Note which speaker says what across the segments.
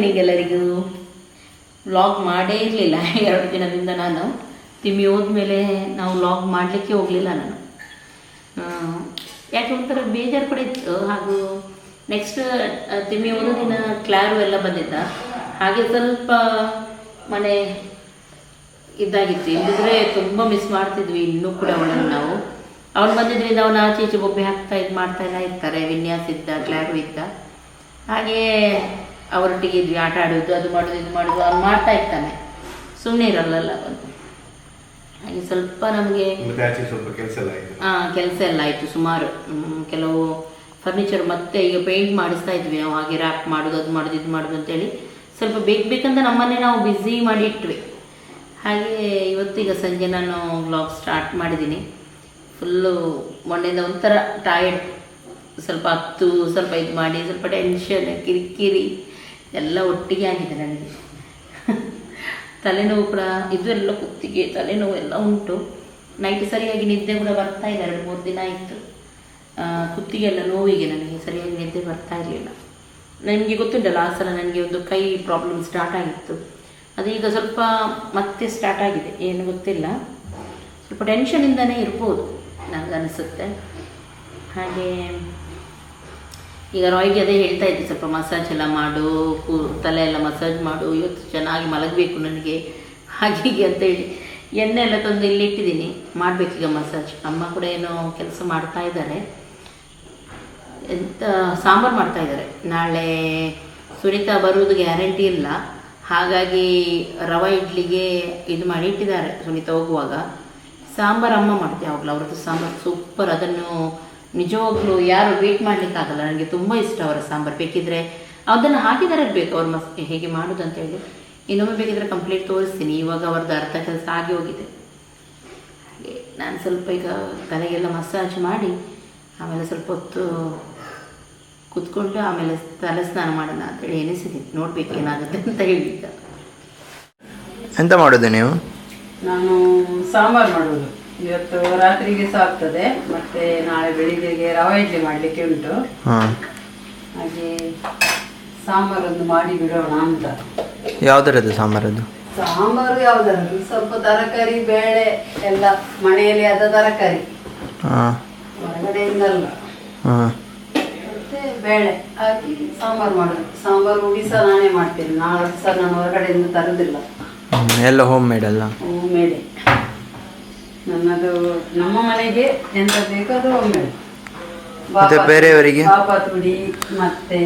Speaker 1: ನಿಮಗೆಲ್ಲರಿಗೂ ವ್ಲಾಗ್ ಮಾಡೇ ಇರಲಿಲ್ಲ. ಎರಡು ದಿನದಿಂದ ನಾನು. ತಿಮ್ಮಿ ಹೋದ್ಮೇಲೆ ನಾವು ವ್ಲಾಗ್ ಮಾಡಲಿಕ್ಕೆ ಹೋಗಲಿಲ್ಲ ನಾನು. ಯಾಕೆ ಒಂಥರ ಬೇಜಾರು ಕೂಡ ಇತ್ತು. ಹಾಗೂ ನೆಕ್ಸ್ಟ್ ತಿಮ್ಮಿ ಹೋದ ದಿನ ಕ್ಲಾರು ಎಲ್ಲ ಬಂದಿದ್ದ. ಹಾಗೆ ಸ್ವಲ್ಪ ಮನೆ ಇದಾಗಿತ್ತು ಇಲ್ಲದಿದ್ರೆ ತುಂಬ ಮಿಸ್ ಮಾಡ್ತಿದ್ವಿ ಇನ್ನೂ ಕೂಡ ಅವಳನ್ನು ನಾವು. ಅವ್ನು ಬಂದಿದ್ದರಿಂದ ಅವನು ಆಚೆ ಈಚೆ ಬೊಬ್ಬೆ ಹಾಕ್ತಾ ಇದು ಮಾಡ್ತಾ ಎಲ್ಲ ಇರ್ತಾರೆ. ವಿನ್ಯಾಸ ಇದ್ದ, ಕ್ಲಾರು ಇದ್ದ. ಹಾಗೆ ಅವರೊಟ್ಟಿಗೆ ಇದ್ವಿ ಆಟ ಆಡೋದು ಅದು ಮಾಡೋದು ಇದು ಮಾಡೋದು ಅವ್ನು ಮಾಡ್ತಾ ಇರ್ತಾನೆ. ಸುಮ್ಮನೆ ಇರಲ್ಲಲ್ಲ ಅವನು. ಹಾಗೆ ಸ್ವಲ್ಪ ನಮಗೆ
Speaker 2: ಹಾಂ ಸ್ವಲ್ಪ ಕೆಲಸ ಎಲ್ಲ ಆಯ್ತು.
Speaker 1: ಸುಮಾರು. ಕೆಲವು ಫರ್ನಿಚರ್ ಮತ್ತೆ ಈಗ ಪೇಂಟ್ ಮಾಡಿಸ್ತಾ ಇದ್ವಿ ನಾವು ಹಾಗೆ ರ್ಯಾಪ್ ಮಾಡೋದು ಅದು ಮಾಡೋದು ಇದು ಮಾಡೋದು ಅಂತೇಳಿ. ಸ್ವಲ್ಪ ಬೇಕು ಬೇಕಂತ ನಮ್ಮನ್ನೇ ನಾವು ಬ್ಯುಸಿ ಮಾಡಿ ಇಟ್ವಿ. ಹಾಗೆ ಇವತ್ತೀಗ ಸಂಜೆ ನಾನು ವ್ಲಾಗ್ ಸ್ಟಾರ್ಟ್ ಮಾಡಿದ್ದೀನಿ. ಫುಲ್ಲು ಮೊನ್ನೆಯಿಂದ ಒಂಥರ ಟಯರ್ಡ್ ಸ್ವಲ್ಪ ಹತ್ತು ಸ್ವಲ್ಪ ಇದು ಮಾಡಿ ಸ್ವಲ್ಪ ಟೆನ್ಷನ್ ಕಿರಿಕಿರಿ. ಎಲ್ಲ ಒಟ್ಟಿಗೆ ಆಗಿದೆ ನನಗೆ. ತಲೆನೋವು ಕೂಡ, ಇದು ಎಲ್ಲ ಕುತ್ತಿಗೆ, ತಲೆನೋವು ಎಲ್ಲ ಉಂಟು. ನೈಟ್ ಸರಿಯಾಗಿ ನಿದ್ದೆ ಕೂಡ ಬರ್ತಾ ಇಲ್ಲ, ಎರಡು ಮೂರು ದಿನ ಆಯಿತು. ಕುತ್ತಿಗೆ ಎಲ್ಲ ನೋವಿಗೆ ನನಗೆ ಸರಿಯಾಗಿ ನಿದ್ದೆ ಬರ್ತಾ ಇರಲಿಲ್ಲ. ನನಗೆ ಗೊತ್ತುಂಟಲ್ಲ, ಆ ಸಲ ನನಗೆ ಒಂದು ಕೈ ಪ್ರಾಬ್ಲಮ್ ಸ್ಟಾರ್ಟ್ ಆಗಿತ್ತು. ಅದೀಗ ಸ್ವಲ್ಪ ಮತ್ತೆ ಸ್ಟಾರ್ಟ್ ಆಗಿದೆ, ಏನು ಗೊತ್ತಿಲ್ಲ. ಸ್ವಲ್ಪ ಟೆನ್ಷನಿಂದನೇ ಇರ್ಬೋದು ನನಗನ್ನಿಸುತ್ತೆ ಹಾಗೆ ಈಗ ರಾಯ್ಗೆ ಅದೇ ಹೇಳ್ತಾ ಇದ್ದೆ, ಸ್ವಲ್ಪ ಮಸಾಜ್ ಎಲ್ಲ ಮಾಡು, ಕೂ, ತಲೆ ಎಲ್ಲ ಮಸಾಜ್ ಮಾಡು, ಇವತ್ತು ಚೆನ್ನಾಗಿ ಮಲಗಬೇಕು ನನಗೆ. ಹಾಗೆ ಅಂತ ಹೇಳಿ ಎಣ್ಣೆ ಎಲ್ಲ ತಂದು ಇಲ್ಲಿ ಇಟ್ಟಿದ್ದೀನಿ. ಮಾಡಬೇಕೀಗ ಮಸಾಜ್ ಅಮ್ಮ ಕೂಡ ಏನೋ ಕೆಲಸ ಮಾಡ್ತಾ ಇದ್ದಾರೆ. ಎಂತ, ಸಾಂಬಾರು ಮಾಡ್ತಾ ಇದ್ದಾರೆ. ನಾಳೆ ಸುನೀತಾ ಬರುವುದು ಗ್ಯಾರಂಟಿ ಇಲ್ಲ. ಹಾಗಾಗಿ ರವೆ ಇಡ್ಲಿಗೆ ಇದು ಮಾಡಿ ಇಟ್ಟಿದ್ದಾರೆ ಸುನೀತಾ ಹೋಗುವಾಗ. ಸಾಂಬಾರು ಅಮ್ಮ ಮಾಡ್ತೀವಿ ಯಾವಾಗಲೂ ಅವ್ರದ್ದು ಸಾಂಬಾರು ಸೂಪರ್ ಅದನ್ನು ನಿಜವಾಗ್ಲೂ ಯಾರು ವೇಟ್ ಮಾಡಲಿಕ್ಕಾಗಲ್ಲ. ನನಗೆ ತುಂಬ ಇಷ್ಟ ಅವರ ಸಾಂಬಾರು. ಬೇಕಿದ್ರೆ ಅದನ್ನು ಹಾಕಿದ್ದಾರೆ ಬೇಕು. ಅವ್ರ ಮಸ್ ಹೇಗೆ ಮಾಡೋದು ಅಂತ ಹೇಳಿ. ಇನ್ನೊಮ್ಮೆ ಬೇಕಿದ್ರೆ ಕಂಪ್ಲೀಟ್ ತೋರಿಸ್ತೀನಿ. ಇವಾಗ ಅವ್ರದ್ದು ಅರ್ಧ ಕೆಲಸ ಆಗಿ ಹೋಗಿದೆ. ಹಾಗೆ ನಾನು ಸ್ವಲ್ಪ ಈಗ ತಲೆಗೆಲ್ಲ ಮಸಾಜ್ ಮಾಡಿ ಆಮೇಲೆ ಸ್ವಲ್ಪ ಹೊತ್ತು ಕುತ್ಕೊಂಡು ಆಮೇಲೆ ತಲೆ ಸ್ನಾನ ಮಾಡೋಣ ಅಂತೇಳಿ ಎನಿಸಿದ್ದೀನಿ ನೋಡ್ಬೇಕು ಏನಾಗುತ್ತೆ ಅಂತ ಹೇಳಿ ಈಗ.
Speaker 3: ಎಂತ ಮಾಡೋದು ನೀವು?
Speaker 4: ನಾನು ಸಾಂಬಾರು ಮಾಡುವುದು ಇವತ್ತು ರಾತ್ರಿಗೆ ಸಹ ಆಗ್ತದೆ ಮತ್ತೆ ನಾಳೆ ಬೆಳಿಗ್ಗೆಗೆ ರವೆ ಇಡ್ಲಿ ಮಾಡ್ಲಿಕ್ಕೆ ಉಂಟು.
Speaker 3: ಹಾಂ.
Speaker 4: ಹಾಗೆ ಸಾಂಬಾರೊಂದು ಮಾಡಿ ಬಿಡೋಣ ಅಂತ.
Speaker 3: ಯಾವ್ದರದ್ದು ಸಾಂಬಾರದ್ದು?
Speaker 4: ಸಾಂಬಾರು ಯಾವ್ದಾದ್ರು ಸ್ವಲ್ಪ ತರಕಾರಿ ಬೇಳೆ ಎಲ್ಲ ಮನೆಯಲ್ಲಿ ಆದ ತರಕಾರಿ.
Speaker 3: ಹಾಂ.
Speaker 4: ಹೊರಗಡೆಯಿಂದಲ್ಲ
Speaker 3: ಹಾಂ.
Speaker 4: ಮತ್ತೆ ಬೇಳೆ ಹಾಕಿ ಸಾಂಬಾರು ಮಾಡೋದು. ಸಾಂಬಾರು ಹುಡಿ ಸಹ ನಾನೇ ಮಾಡ್ತೇನೆ. ನಾಳೆ ಸಹ ನಾನು ಹೊರಗಡೆಯಿಂದ ತರುವುದಿಲ್ಲ
Speaker 3: ಎಲ್ಲ ಹೋಮ್ ಮೇಡ್ ಅಲ್ಲ?
Speaker 4: ಮೇಲೆ ನನ್ನದು ನಮ್ಮ ಮನೆಗೆ ಎಂತ ಬೇಕೋ ಅದು ಒಮ್ಮೆ.
Speaker 3: ಮತ್ತೆ ಬೇರೆಯವರಿಗೆ?
Speaker 4: ಬಾಪಾತ್ ಹುಡಿ ಮತ್ತೆ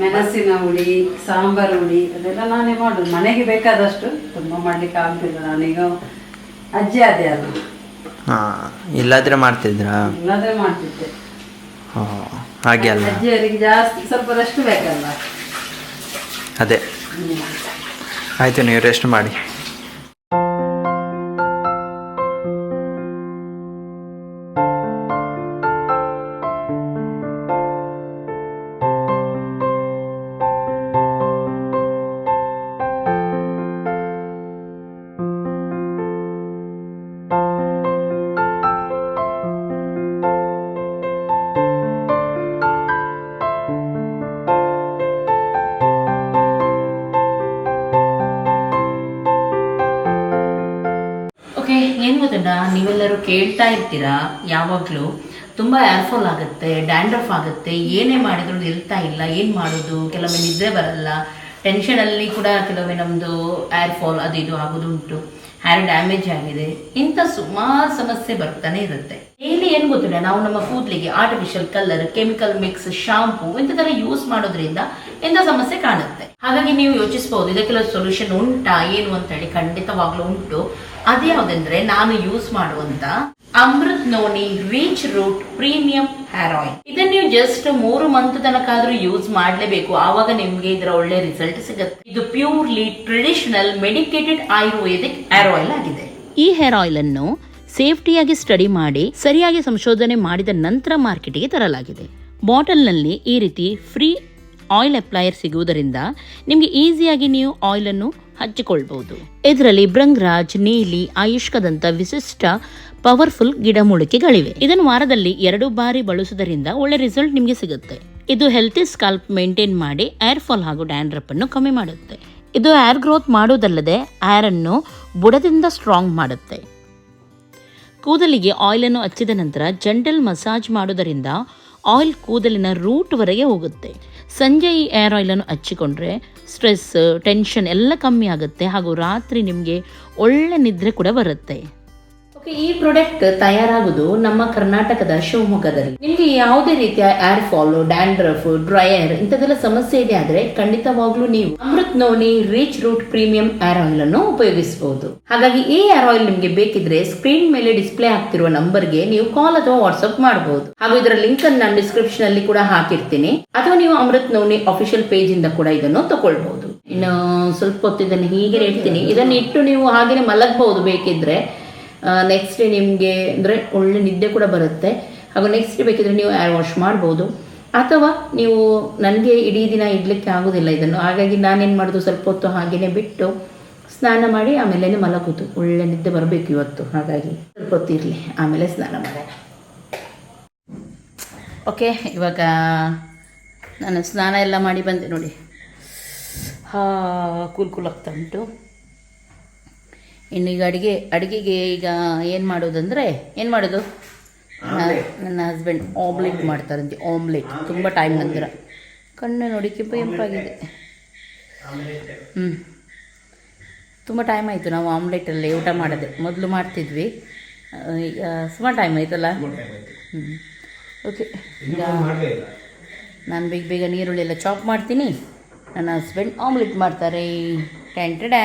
Speaker 4: ಮೆಣಸಿನ ಹುಡಿ ಸಾಂಬಾರು ಹುಡಿ ಅದೆಲ್ಲ ನಾನೇ ಮಾಡೋದು. ಮನೆಗೆ ಬೇಕಾದಷ್ಟು ತುಂಬ ಮಾಡ್ಲಿಕ್ಕೆ ಆಗ್ತಿಲ್ಲ ನಾನೀಗ ಅಜ್ಜಿ ಅದೇ ಅದು
Speaker 3: ಹಾಂ ಇಲ್ಲಾದ್ರೆ ಮಾಡ್ತಿದ್ರಾ?
Speaker 4: ಇಲ್ಲಾದ್ರೆ ಮಾಡ್ತಿದ್ದೆ.
Speaker 3: ಹಾಗೆ ಅಲ್ಲ.
Speaker 4: ಅಜ್ಜಿಯವರಿಗೆ ಜಾಸ್ತಿ ಸ್ವಲ್ಪ ರೆಸ್ಟ್ ಬೇಕಲ್ಲ.
Speaker 3: ಅದೇ. ಆಯಿತು ನೀವು ರೆಸ್ಟ್ ಮಾಡಿ.
Speaker 1: ಕೇಳ್ತಾ ಇರ್ತೀರಾ ಯಾವಾಗಲೂ? ತುಂಬ ಏರ್ಫಾಲ್ ಆಗುತ್ತೆ ಡ್ಯಾಂಡ್ರಫ್ ಆಗುತ್ತೆ, ಏನೇ ಮಾಡಿದ್ರು ಇರ್ತಾ ಇಲ್ಲ, ಏನು ಮಾಡೋದು? ಕೆಲವೊಮ್ಮೆ ನಿದ್ರೆ ಬರಲ್ಲ. ಟೆನ್ಷನಲ್ಲಿ ಕೂಡ ಕೆಲವೊಮ್ಮೆ ನಮ್ಮದು ಏರ್ಫಾಲ್ ಅದು ಇದು ಆಗೋದುಂಟು. ಹೇರ್ ಡ್ಯಾಮೇಜ್ ಆಗಿದೆ. ಇಂಥ ಸುಮಾರು ಸಮಸ್ಯೆ ಬರ್ತಾನೆ ಇರುತ್ತೆ. ಡೈಲಿ ಏನು ಗೊತ್ತಿಲ್ಲ ನಾವು ನಮ್ಮ ಕೂದಲಿಗೆ artificial colour chemical mix shampoo ಇಂಥದ್ದೆಲ್ಲ ಯೂಸ್ ಮಾಡೋದ್ರಿಂದ ಇಂಥ ಸಮಸ್ಯೆ ಕಾಣುತ್ತೆ. ಹಾಗಾಗಿ ನೀವು ಯೋಚಿಸಬಹುದು ಇದಕ್ಕೆಲ್ಲ ಸೊಲ್ಯೂಷನ್ ಉಂಟಾ, ಏನು ಅಂತ ಹೇಳಿ ಖಂಡಿತವಾಗ್ಲೂ ಉಂಟು. ಅದ್ಯಾವುದಂದ್ರೆ ನಾನು ಯೂಸ್ ಮಾಡುವಂತ Amrit noni reach root premium hair oil ಇದನ್ನ ನೀವು ಜಸ್ಟ್ ಮೂರು ಮಂತ್ ತನಕ ಆದ್ರೂ ಯೂಸ್ ಮಾಡಲೇಬೇಕು. ಆವಾಗ ನಿಮ್ಗೆ ಇದರ ಒಳ್ಳೆ ರಿಸಲ್ಟ್ ಸಿಗುತ್ತೆ. ಇದು purely traditional medicated Ayurvedic hair oil ಆಗಿದೆ. ಈ ಹೇರ್ ಆಯಿಲ್ ಅನ್ನು ಸೇಫ್ಟಿಯಾಗಿ ಸ್ಟಡಿ ಮಾಡಿ, ಸರಿಯಾಗಿ ಸಂಶೋಧನೆ ಮಾಡಿದ ನಂತರ ಮಾರ್ಕೆಟಿಗೆ ತರಲಾಗಿದೆ. ಬಾಟಲ್ನಲ್ಲಿ ಈ ರೀತಿ ಫ್ರೀ ಆಯಿಲ್ ಅಪ್ಲೈಯರ್ ಸಿಗುವುದರಿಂದ ನಿಮಗೆ ಈಸಿಯಾಗಿ ನೀವು ಆಯಿಲ್ ಅನ್ನು ಹಚ್ಚಿಕೊಳ್ಬಹುದು. ಇದರಲ್ಲಿ ಭೃಂಗರಾಜ್, ನೀಲಿ, ಆಯುಷ್ಕದಂತ ವಿಶಿಷ್ಟ ಪವರ್ಫುಲ್ ಗಿಡಮೂಲಿಕೆಗಳಿವೆ. ಇದನ್ನು ವಾರದಲ್ಲಿ ಎರಡು ಬಾರಿ ಬಳಸುವುದರಿಂದ ಒಳ್ಳೆ ರಿಸಲ್ಟ್ ನಿಮಗೆ ಸಿಗುತ್ತೆ. ಇದು ಹೆಲ್ತಿ ಸ್ಕಾಲ್ಪ್ ಮೇಂಟೈನ್ ಮಾಡಿ ಏರ್ ಫಾಲ್ ಹಾಗೂ ಡ್ಯಾಂಡ್ರಪ್ ಅನ್ನು ಕಮ್ಮಿ ಮಾಡುತ್ತೆ. ಇದು ಏರ್ ಗ್ರೋತ್ ಮಾಡುವುದಲ್ಲದೆ ಏರನ್ನು ಬುಡದಿಂದ ಸ್ಟ್ರಾಂಗ್ ಮಾಡುತ್ತೆ. ಕೂದಲಿಗೆ ಆಯಿಲನ್ನು ಹಚ್ಚಿದ ನಂತರ ಜಂಟಲ್ ಮಸಾಜ್ ಮಾಡುವುದರಿಂದ ಆಯಿಲ್ ಕೂದಲಿನ ರೂಟ್ವರೆಗೆ ಹೋಗುತ್ತೆ. ಸಂಜೆ ಈ ಏರ್ ಆಯಿಲನ್ನು ಹಚ್ಚಿಕೊಂಡ್ರೆ ಸ್ಟ್ರೆಸ್ ಟೆನ್ಷನ್ ಎಲ್ಲ ಕಮ್ಮಿ ಆಗುತ್ತೆ ಹಾಗೂ ರಾತ್ರಿ ನಿಮಗೆ ಒಳ್ಳೆ ನಿದ್ರೆ ಕೂಡ ಬರುತ್ತೆ. ಈ ಪ್ರಾಡಕ್ಟ್ ತಯಾರಾಗುವುದು ನಮ್ಮ ಕರ್ನಾಟಕದ ಶಿವಮೊಗ್ಗದಲ್ಲಿ. ನಿಮಗೆ ಯಾವುದೇ ರೀತಿಯ ಏರ್ ಫಾಲ್ ಡ್ಯಾಂಡ್ರಫ್ ಡ್ರೈಯರ್ ಇಂಥದೆಲ್ಲ ಸಮಸ್ಯೆ ಇದೆ ಆದ್ರೆ ಖಂಡಿತವಾಗ್ಲೂ ನೀವು Amrit noni rich root premium hair oil ಅನ್ನು ಉಪಯೋಗಿಸಬಹುದು. ಹಾಗಾಗಿ ಈ ಏರ್ ಆಯಿಲ್ ನಿಮಗೆ ಬೇಕಿದ್ರೆ ಸ್ಕ್ರೀನ್ ಮೇಲೆ ಡಿಸ್ಪ್ಲೇ ಆಗ್ತಿರುವ ನಂಬರ್ಗೆ ನೀವು ಕಾಲ್ ಅಥವಾ ವಾಟ್ಸ್ಆಪ್ ಮಾಡಬಹುದು. ಹಾಗೂ ಇದರ ಲಿಂಕ್ ಅನ್ನು ನಾನು ಡಿಸ್ಕ್ರಿಪ್ಷನ್ ಅಲ್ಲಿ ಕೂಡ ಹಾಕಿರ್ತೀನಿ. ಅಥವಾ ನೀವು ಅಮೃತ್ ನೋನಿ ಅಫಿಷಿಯಲ್ ಪೇಜ್ ಇಂದ ಕೂಡ ಇದನ್ನು ತಗೊಳ್ಬಹುದು. ಇನ್ನು ಸ್ವಲ್ಪ ಹೊತ್ತು ಇದನ್ನು ಹೀಗೆ ಇಡ್ತೀನಿ. ಇದನ್ನು ಇಟ್ಟು ನೀವು ಹಾಗೇನೆ ಮಲಗಬಹುದು ಬೇಕಿದ್ರೆ ನೆಕ್ಸ್ಟ್ ಡೇ ನಿಮಗೆ, ಅಂದರೆ ಒಳ್ಳೆ ನಿದ್ದೆ ಕೂಡ ಬರುತ್ತೆ. ಹಾಗೂ ನೆಕ್ಸ್ಟ್ ಡೇ ಬೇಕಿದ್ರೆ ನೀವು ಏರ್ ವಾಶ್ ಮಾಡ್ಬೋದು. ಅಥವಾ ನೀವು ನನಗೆ ಇಡೀ ದಿನ ಇಡಲಿಕ್ಕೆ ಆಗೋದಿಲ್ಲ ಇದನ್ನು. ಹಾಗಾಗಿ ನಾನೇನು ಮಾಡೋದು, ಸ್ವಲ್ಪ ಹೊತ್ತು ಹಾಗೇನೆ ಬಿಟ್ಟು ಸ್ನಾನ ಮಾಡಿ ಆಮೇಲೆ ಮಲಗೋದು ಒಳ್ಳೆ ನಿದ್ದೆ ಬರಬೇಕು ಇವತ್ತು. ಹಾಗಾಗಿ ಸ್ವಲ್ಪ ಹೊತ್ತು ಇರಲಿ, ಆಮೇಲೆ ಸ್ನಾನ ಮಾಡೋಣ. ಓಕೆ ಇವಾಗ ನಾನು ಸ್ನಾನ ಎಲ್ಲ ಮಾಡಿ ಬಂದೆ ನೋಡಿ. ಹಾ, ಕೂಲ್ ಕೂಲ್ ಆಗ್ತಾ ಉಂಟು. ಇನ್ನು ಈಗ ಅಡುಗೆ ಅಡುಗೆಗೆ ಈಗ ಏನು ಮಾಡೋದಂದರೆ ಏನು ಮಾಡೋದು? ನನ್ನ ಹಸ್ಬೆಂಡ್ ಆಮ್ಲೆಟ್ ಮಾಡ್ತಾರಂತೆ ಆಮ್ಲೆಟ್ ತುಂಬ ಟೈಮ್ ನಂತರ. ಕಣ್ಣು ನೋಡಿ ಕೆಂಪು ಕೆಂಪಾಗಿದೆ. ಹ್ಞೂ ತುಂಬ ಟೈಮ್ ಆಯಿತು ನಾವು ಆಮ್ಲೆಟಲ್ಲಿ ಊಟ ಮಾಡಿದೆ. ಮೊದಲು ಮಾಡ್ತಿದ್ವಿ. ಈಗ ಸುಮಾರು ಟೈಮ್ ಆಯ್ತಲ್ಲ? ಹ್ಞೂ ಓಕೆ ಈಗ ನಾನು ಬೇಗ ಬೇಗ ನೀರುಳ್ಳಿ ಎಲ್ಲ ಚಾಪ್ ಮಾಡ್ತೀನಿ. ನನ್ನ ಹಸ್ಬೆಂಡ್ ಆಮ್ಲೆಟ್ ಮಾಡ್ತಾರೆ. ಟ್ಯಾಂಟಡ್ಯಾ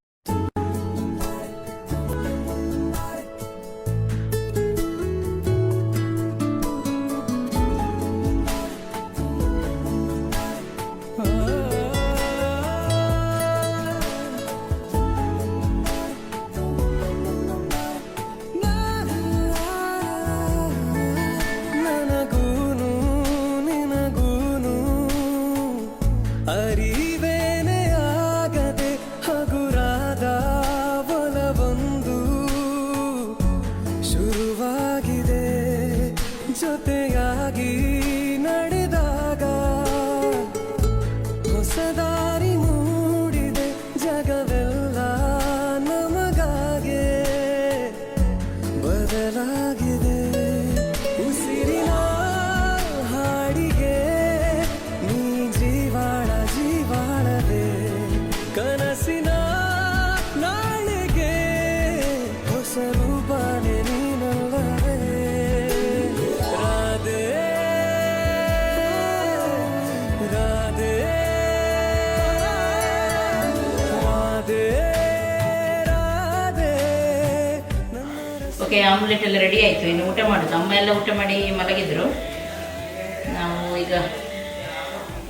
Speaker 1: ಆಮ್ಲೆಟ್ ಎಲ್ಲ ರೆಡಿ ಆಯಿತು. ಇನ್ನು ಊಟ ಮಾಡೋದು. ಅಮ್ಮ ಎಲ್ಲ ಊಟ ಮಾಡಿ ಮಲಗಿದ್ರು. ನಾವು ಈಗ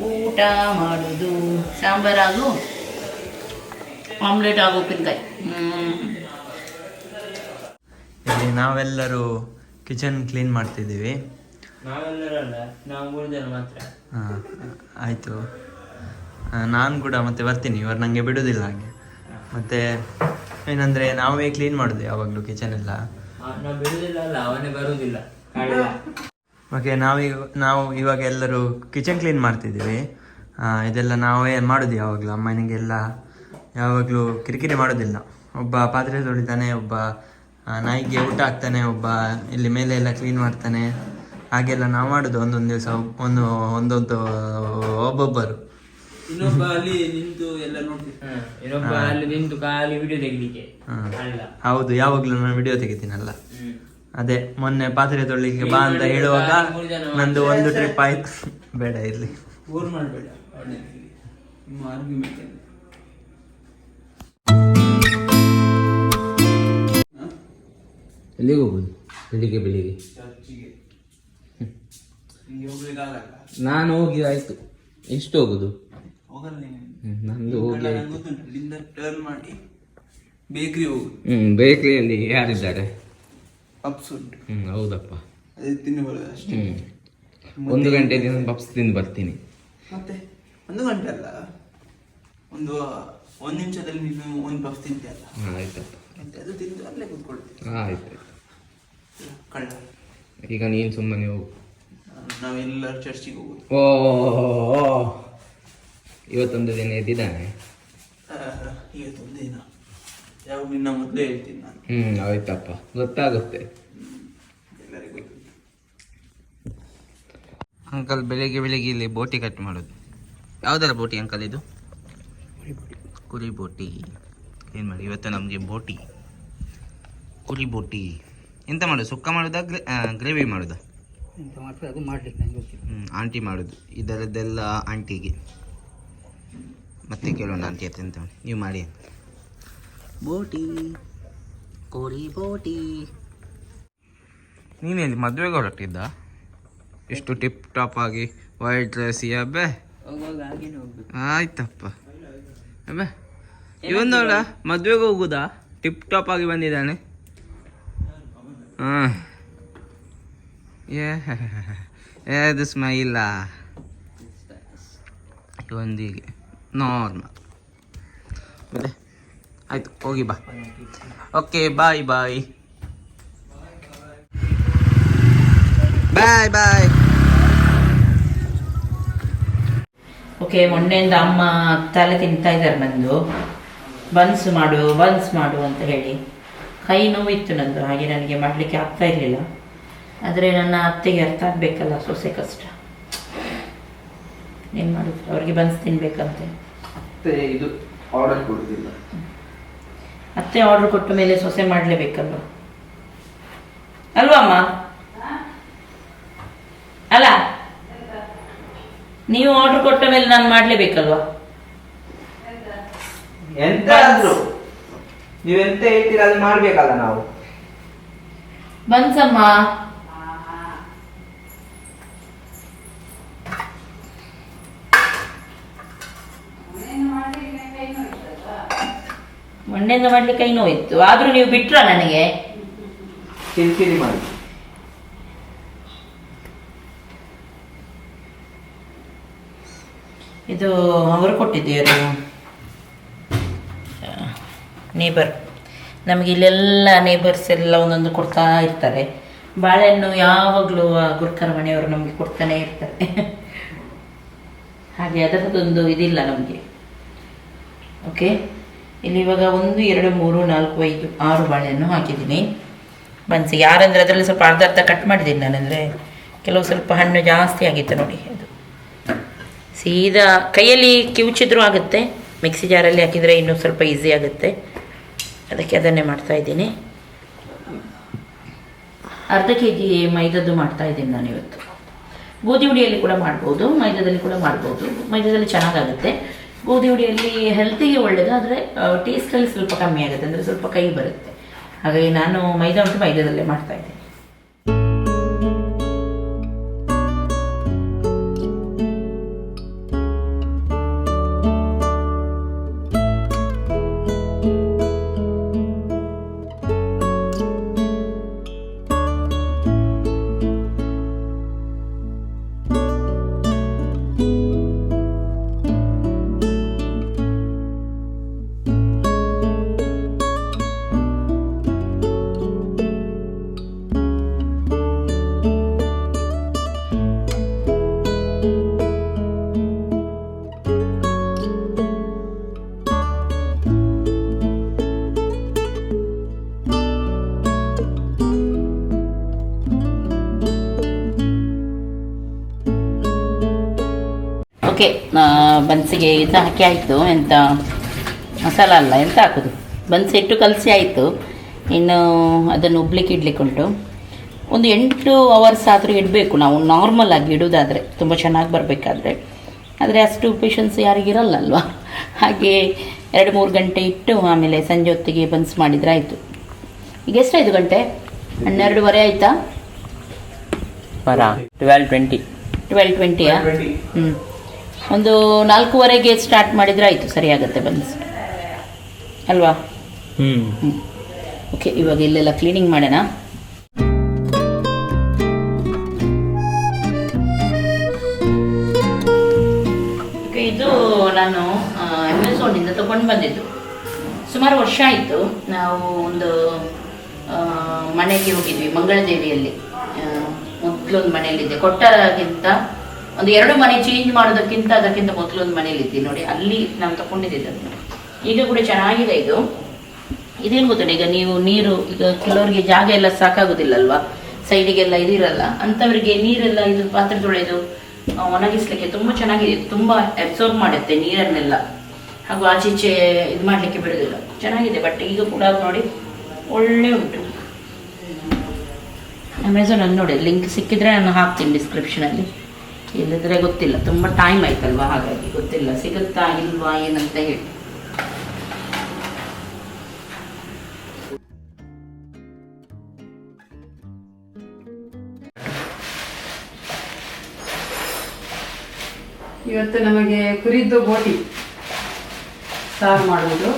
Speaker 1: ಊಟ ಮಾಡೋದು. ಸಾಂಬಾರಾಗು ಆಮ್ಲೆಟ್ ಆಗು ಉಪ್ಪಿನಕಾಯಿ.
Speaker 3: ಇಲ್ಲಿ ನಾವೆಲ್ಲರೂ ಕಿಚನ್ ಕ್ಲೀನ್ ಮಾಡ್ತಿದ್ದೀವಿ. ಹಾಂ ಆಯಿತು. ನಾನು ಕೂಡ ಮತ್ತೆ ಬರ್ತೀನಿ. ಇವರು ನನಗೆ ಬಿಡೋದಿಲ್ಲ ಹಾಗೆ. ಮತ್ತೆ ಏನಂದರೆ ನಾವೇ ಕ್ಲೀನ್ ಮಾಡೋದು ಯಾವಾಗಲೂ ಕಿಚನ್ ಎಲ್ಲ.
Speaker 5: ನಾವು
Speaker 3: ಓಕೆ ನಾವೀಗ ನಾವು ಇವಾಗ ಎಲ್ಲರೂ ಕಿಚನ್ ಕ್ಲೀನ್ ಮಾಡ್ತಿದ್ದೀವಿ. ಇದೆಲ್ಲ ನಾವೇ ಮಾಡೋದು ಯಾವಾಗಲೂ. ಅಮ್ಮನಿಗೆಲ್ಲ ಯಾವಾಗಲೂ ಕಿರಿಕಿರಿ ಮಾಡೋದಿಲ್ಲ. ಒಬ್ಬ ಪಾತ್ರೆ ತೊಳಿತಾನೆ, ಒಬ್ಬ ನಾಯಿಗೆ ಊಟ ಹಾಕ್ತಾನೆ, ಒಬ್ಬ ಇಲ್ಲಿ ಮೇಲೆ ಎಲ್ಲ ಕ್ಲೀನ್ ಮಾಡ್ತಾನೆ. ಹಾಗೆಲ್ಲ ನಾವು ಮಾಡೋದು ಒಂದೊಂದು ದಿವಸ. ಒಂದು, ಒಂದೊಂದು, ಒಬ್ಬೊಬ್ಬರು.
Speaker 5: ಇನ್ನೊಬ್ಬ ಅಲ್ಲಿ ನಿಂತು ಎಲ್ಲ ನೋಡ್ತಿರ್ತಾನೆ ಇನ್ನೊಬ್ಬ ಅಲ್ಲಿ ನಿಂತು ಖಾಲಿ ವಿಡಿಯೋ ತೆಗಿಲಿಕ್ಕೆ ಅಲ್ಲ.
Speaker 3: ಹೌದು ಯಾವಾಗ್ಲೂ ನಾನು ವಿಡಿಯೋ ತೆಗಿತೀನಲ್ಲ. ಅದೇ ಮೊನ್ನೆ ಪಾತ್ರೆ ತೊಳಿಲಿಕ್ಕೆ ಬಾ ಅಂತ ಹೇಳುವಾಗ ನಂದು ಒಂದು ಟ್ರಿಪ್ ಆಯ್ತು. ಬೇಡ ಇರ್ಲಿ.
Speaker 5: ಬೋರ್ ಮಾಡಬೇಡ ನಿಮ್ಮ ಆರ್ಗ್ಯುಮೆಂಟ್
Speaker 6: ಎಲ್ಲಿಗೆ ಹೋಗುದು? ಬೆಳಿಗ್ಗೆ ಬೆಳಿಗ್ಗೆ. ನಾನು ಹೋಗಿ ಆಯ್ತು. ಎಷ್ಟು ಹೋಗುದು? ಹ್ಮ್, ನಂದು ಹೋಗಿ
Speaker 5: ಟರ್ನ್ ಮಾಡಿ. ಬೇಕ್ರಿ ಹೋಗು.
Speaker 6: ಹ್ಮ್ ಬೇಕರಿಯಲ್ಲಿ ಯಾರಿದ್ದಾರೆ?
Speaker 5: ಪಪ್ಸ್ ಉಂಟು.
Speaker 6: ಹ್ಮ್ ಹೌದಪ್ಪ.
Speaker 5: ಅದೇ ತಿನ್ನಬಾರ್ದು ಅಷ್ಟೇ.
Speaker 6: ಒಂದು ಗಂಟೆ ದಿನ ಪಪ್ಸ್ ತಿಂದು ಬರ್ತೀನಿ.
Speaker 5: ಮತ್ತೆ? ಒಂದು ಗಂಟೆ ಅಲ್ಲ? ಒಂದು ಒಂದು ನಿಮಿಷದಲ್ಲಿ ನೀನು ಒಂದು ಪಪ್ಸ್ ತಿಂತೀಯಲ್ಲ
Speaker 6: ಆಯ್ತಪ್ಪ
Speaker 5: ಅದು ತಿಂದು ಅಲ್ಲೇ ಕೂತ್ಕೊಳ್ತೀನಿ
Speaker 6: ಆಯ್ತು
Speaker 5: ಕಳ್ಳ.
Speaker 6: ಈಗ ನೀನು ಸುಮ್ಮನೆ ಹೋಗು.
Speaker 5: ನಾವೆಲ್ಲರೂ ಚರ್ಚಿಗೆ ಹೋಗುದು.
Speaker 6: ಓ ಇವತ್ತೊಂದು ದಿನ ಇದ್ದಿದ್ದಾನೆ?
Speaker 5: ಇವತ್ತೊಂದು ದಿನ. ಯಾವ ನಿನ್ನ ಮೊದಲೇ ಹೇಳ್ತೀನಿ ನಾನು.
Speaker 6: ಹ್ಮ್ ಆಯ್ತಪ್ಪ. ಗೊತ್ತಾಗುತ್ತೆ. ಅಂಕಲ್ ಬೆಳಿಗ್ಗೆ ಬೆಳಿಗ್ಗೆ ಇಲ್ಲಿ ಬೋಟಿ ಕಟ್ ಮಾಡೋದು. ಯಾವ್ದಾರ ಬೋಟಿ ಅಂಕಲ್ ಇದು? ಕುರಿ ಬೋಟಿ. ಏನು ಮಾಡಿ ಇವತ್ತು ನಮಗೆ ಬೋಟಿ. ಕುರಿ ಬೋಟಿ. ಎಂತ ಮಾಡೋದು? ಸುಕ್ಕ ಮಾಡೋದಾ ಗ್ರೇವಿ ಮಾಡೋದಾ? ಹ್ಞೂ ಆಂಟಿ ಮಾಡೋದು. ಇದರದ್ದೆಲ್ಲ ಆಂಟಿಗೆ. ಮತ್ತೆ ಕೇಳೋಣ ಅಂತ ಹೇಳ್ತೀನಿ ತಗೊಂಡು ನೀವು ಮಾಡಿ ಅಂತ. ಬೋಟಿ ಕೋರಿ ಬೋಟಿ. ನೀನೇನು ಮದುವೆಗೆ ಹೊರಟಿದ್ದ? ಎಷ್ಟು ಟಿಪ್ ಟಾಪ್ ಆಗಿ ವೈಟ್ ಡ್ರೆಸ್ ಅಬ್ಬೆ. ಆಯ್ತಪ್ಪ. ಅಬ್ಬೆ. ಇವನೋಡ ಮದುವೆಗೆ ಹೋಗುದಾ? ಟಿಪ್ ಟಾಪ್ ಆಗಿ ಬಂದಿದ್ದಾನೆ. ಹಾಂ. ಸ್ಮೈಲ್ ಸ್ಮೈಲ ಇವೊಂದಿಗೆ ನಾರ್ಮಲ್ ಮತ್ತೆ ಆಯಿತು ಹೋಗಿ ಬಾ ಓಕೆ ಬಾಯ್ ಬಾಯ್ ಬಾಯ್ ಬಾಯ್
Speaker 1: ಓಕೆ ಮೊನ್ನೆಯಿಂದ ಅಮ್ಮ ತಲೆ ತಿಂತಾ ಇದ್ದಾರೆ ನಂದು. ಬನ್ಸ್ ಮಾಡು ಬನ್ಸ್ ಮಾಡು ಅಂತ ಹೇಳಿ. ಕೈ ನೋವಿತ್ತು ನಂದು, ಹಾಗೆ ನನಗೆ ಮಾಡಲಿಕ್ಕೆ ಆಗ್ತಾ ಇರಲಿಲ್ಲ. ಆದರೆ ನನ್ನ ಅತ್ತೆಗೆ ಅರ್ಥ ಆಗಬೇಕಲ್ಲ ಸೊಸೆ ಕಷ್ಟ. ಏನು ಮಾಡಿದ್ರು ಅವ್ರಿಗೆ ಬನ್ಸ್ ತಿನ್ಬೇಕಂತೆ.
Speaker 5: ಮತ್ತೆ ಇದು ಆರ್ಡರ್ ಕೊಡೋದಿಲ್ಲ.
Speaker 1: ಅತ್ತೆ ಆರ್ಡರ್ ಕೊಟ್ಟ ಮೇಲೆ ಸೊಸೆ ಮಾಡಲೇಬೇಕಲ್ವ? ಅಲ್ವಾ ಅಮ್ಮ ಅಲ್ಲ? ನೀವು ಆರ್ಡರ್ ಕೊಟ್ಟ ಮೇಲೆ ನಾನು ಮಾಡಲೇಬೇಕಲ್ವಾ?
Speaker 3: ಎಂತ ಆದ್ರು. ನೀವೆಂತ ಹೇಳ್ತೀರ ಅದು ಮಾಡ್ಬೇಕಲ್ಲ ನಾವು.
Speaker 1: ಬನ್ಸಮ್ಮ ಮೊನ್ನೆಯಿಂದ ಮಾಡ್ಲಿಕ್ಕೆ ಕೈ ನೋವಿತ್ತು. ಆದ್ರೂ ನೀವು ಬಿಟ್ರ ನನಗೆ?
Speaker 3: ಕಿರಿಕಿರಿ ಮಾಡಿ.
Speaker 1: ಇದು ಅವರು ಕೊಟ್ಟಿದ್ದೀರು ನೇಬರ್ ನಮಗೆ ಇಲ್ಲೆಲ್ಲ ನೇಬರ್ಸ್ ಎಲ್ಲ ಒಂದೊಂದು ಕೊಡ್ತಾ ಇರ್ತಾರೆ. ಬಾಳೆಹಣ್ಣು ಯಾವಾಗಲೂ ಗುರ್ಕರ ಮನೆಯವರು ನಮಗೆ ಕೊಡ್ತಾನೆ ಇರ್ತಾರೆ. ಹಾಗೆ ಅದರದ್ದೊಂದು ಇದಿಲ್ಲ ನಮಗೆ. ಓಕೆ ಇಲ್ಲಿ ಇವಾಗ ಒಂದು, ಎರಡು, ಮೂರು, ನಾಲ್ಕು, ಐದು, ಆರು ಬಾಳೆಹಣ್ಣು ಹಾಕಿದ್ದೀನಿ. ಬನ್ಸಿಗೆ ಯಾರಂದರೆ ಅದರಲ್ಲಿ ಸ್ವಲ್ಪ ಅರ್ಧ ಅರ್ಧ ಕಟ್ ಮಾಡಿದ್ದೀನಿ ನಾನಂದರೆ ಕೆಲವು ಸ್ವಲ್ಪ ಹಣ್ಣು ಜಾಸ್ತಿ ಆಗಿತ್ತು ನೋಡಿ ಅದು. ಸೀದಾ ಕೈಯಲ್ಲಿ ಕಿವುಚಿದ್ರೂ ಆಗುತ್ತೆ, ಮಿಕ್ಸಿ ಜಾರಲ್ಲಿ ಹಾಕಿದರೆ ಇನ್ನೂ ಸ್ವಲ್ಪ ಈಸಿ ಆಗುತ್ತೆ. ಅದಕ್ಕೆ ಅದನ್ನೇ ಮಾಡ್ತಾ ಇದ್ದೀನಿ. ಅರ್ಧ ಕೆ ಜಿ ಮೈದದ್ದು ಮಾಡ್ತಾ ಇದ್ದೀನಿ ನಾನು ಇವತ್ತು ಗೋಧಿ ಹುಡಿಯಲ್ಲಿ ಕೂಡ ಮಾಡ್ಬೋದು, ಮೈದಾದಲ್ಲಿ ಕೂಡ ಮಾಡ್ಬೋದು. ಮೈದಾದಲ್ಲಿ ಚೆನ್ನಾಗಾಗುತ್ತೆ. ಗೋಧಿ ಹುಡಿಯಲ್ಲಿ ಹೆಲ್ತಿಗೆ ಒಳ್ಳೇದು, ಆದರೆ ಟೇಸ್ಟಲ್ಲಿ ಸ್ವಲ್ಪ ಕಮ್ಮಿ ಆಗುತ್ತೆ, ಅಂದರೆ ಸ್ವಲ್ಪ ಕೈ ಬರುತ್ತೆ. ಹಾಗಾಗಿ ನಾನು ಮೈದಾ ಉಂಟು ಮೈದಾದಲ್ಲೇ ಮಾಡ್ತಾ ಇದ್ದೀನಿ. ಓಕೆ ಬನ್ಸಿಗೆ ಇದು ಹಾಕಿ ಆಯಿತು ಎಂತ ಮಸಾಲ ಅಲ್ಲ ಎಂತ ಹಾಕೋದು? ಬನ್ಸ್ ಇಟ್ಟು ಕಲಸಿ ಆಯಿತು. ಇನ್ನು ಅದನ್ನು ಉಬ್ಲಿಕ್ಕೆ ಇಡ್ಲಿಕ್ಕೆ ಉಂಟು. ಒಂದು ಎಂಟು ಅವರ್ಸ್ ಆದರೂ ಇಡಬೇಕು. ನಾವು ನಾರ್ಮಲ್ ಆಗಿ ಇಡೋದಾದರೆ ತುಂಬ ಚೆನ್ನಾಗಿ ಬರಬೇಕಾದ್ರೆ. ಆದರೆ ಅಷ್ಟು ಪೇಷನ್ಸ್ ಯಾರಿಗಿರಲ್ಲ ಅಲ್ವಾ ಹಾಗೆ ಎರಡು ಮೂರು ಗಂಟೆ ಇಟ್ಟು ಆಮೇಲೆ ಸಂಜೆ ಹೊತ್ತಿಗೆ ಬನ್ಸ್ ಮಾಡಿದರೆ ಆಯಿತು. ಈಗ ಎಷ್ಟಾಯಿತು ಗಂಟೆ? ಹನ್ನೆರಡುವರೆ ಆಯಿತಾ?
Speaker 3: ಟ್ವೆಲ್ ಟ್ವೆಂಟಿ
Speaker 1: ಟ್ವೆಲ್ ಟ್ವೆಂಟಿಯಾ ಹ್ಞೂ ಒಂದು ನಾಲ್ಕೂವರೆಗೆ ಸ್ಟಾರ್ಟ್ ಮಾಡಿದರೆ ಆಯಿತು ಸರಿಯಾಗುತ್ತೆ ಬನ್ನಿ. ಅಲ್ವಾ?
Speaker 3: ಹ್ಞೂ
Speaker 1: ಓಕೆ ಇವಾಗ ಇಲ್ಲೆಲ್ಲ ಕ್ಲೀನಿಂಗ್ ಮಾಡೋಣ. ಓಕೆ ಇದು ನಾನು ಅಮೆಝಾನಿಂದ ತಗೊಂಡು ಬಂದಿದ್ದು. ಸುಮಾರು ವರ್ಷ ಆಯಿತು ನಾವು ಒಂದು ಮನೆಗೆ ಹೋಗಿದ್ವಿ ಮಂಗಳದೇವಿಯಲ್ಲಿ. ಮೊದಲೊಂದು ಮನೆಯಲ್ಲಿದ್ದೆ. ಕೊಟ್ಟಗಿಂತ ಒಂದು ಎರಡು ಮನೆ ಚೇಂಜ್ ಮಾಡೋದಕ್ಕಿಂತ ಅದಕ್ಕಿಂತ ಮೊದಲು ಒಂದು ಮೊದಲೊಂದು ಇದ್ದೀನಿ ನೋಡಿ, ಅಲ್ಲಿ ನಾನು ತಗೊಂಡಿದ್ದೆ ಈಗ ಕೂಡ ಚೆನ್ನಾಗಿದೆ ಇದು. ಇದೇನು ಗೊತ್ತಿಲ್ಲ ಈಗ ನೀವು ನೀರು, ಈಗ ಕೆಲವರಿಗೆ ಜಾಗ ಎಲ್ಲ ಸಾಕಾಗೋದಿಲ್ಲಲ್ವಾ? ಸೈಡಿಗೆಲ್ಲ ಇದಿರಲ್ಲ. ಅಂಥವರಿಗೆ ನೀರೆಲ್ಲ ಇದು ಪಾತ್ರೆ ತೊಳೆದು ಒಣಗಿಸ್ಲಿಕ್ಕೆ ತುಂಬ ಚೆನ್ನಾಗಿದೆ. ತುಂಬ ಅಬ್ಸರ್ವ್ ಮಾಡುತ್ತೆ ನೀರನ್ನೆಲ್ಲ. ಹಾಗೂ ಆಚೀಚೆ ಇದು ಮಾಡಲಿಕ್ಕೆ ಬಿಡೋದಿಲ್ಲ. ಚೆನ್ನಾಗಿದೆ ಬಟ್ ಈಗ ಕೂಡ ನೋಡಿ ಒಳ್ಳೆ ಉಂಟು. ಅಮೆಝಾನ್ ಅಲ್ಲಿ ನೋಡಿ ಲಿಂಕ್ ಸಿಕ್ಕಿದ್ರೆ ನಾನು ಹಾಕ್ತೀನಿ ಡಿಸ್ಕ್ರಿಪ್ಷನಲ್ಲಿ ಇಲ್ಲದ್ರೆ ಗೊತ್ತಿಲ್ಲ. ತುಂಬ ಟೈಮ್ ಆಯ್ತಲ್ವಾ? ಹಾಗಾಗಿ ಗೊತ್ತಿಲ್ಲ. ಸಿಗುತ್ತಾ ಇಲ್ವಾ, ಏನಂತ ಹೇಳಿ.
Speaker 4: ಇವತ್ತು ನಮಗೆ ಕುರಿದ್ದು ಬೋಟಿ ಸಾರು ಮಾಡುವುದು.